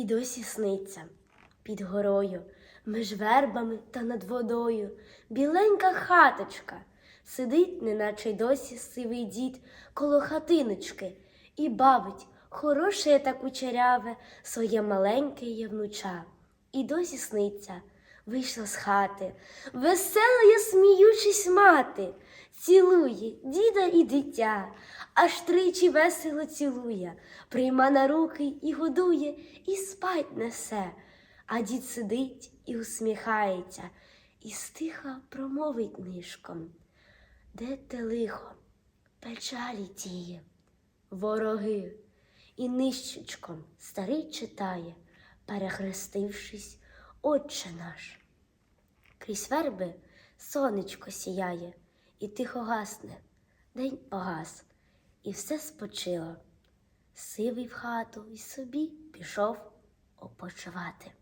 і досі сниться під горою, між вербами та над водою. Біленька хаточка сидить, неначе й досі сивий дід коло хатиночки і бавить хороше та кучеряве своє маленьке євнуча. І досі сниться, вийшла з хати, весела, сміючись мати, цілує діда і дитя, аж тричі весело цілує, прийма на руки і годує, і спать несе. А дід сидить і усміхається, і стиха промовить нишком. Де те лихо, печалі тіє, вороги, і нищечком старий читає, перехрестившись, Отче наш. Крізь верби сонечко сіяє, і тихо гасне, день погас, і все спочило. Сивий в хату і собі пішов опочивати.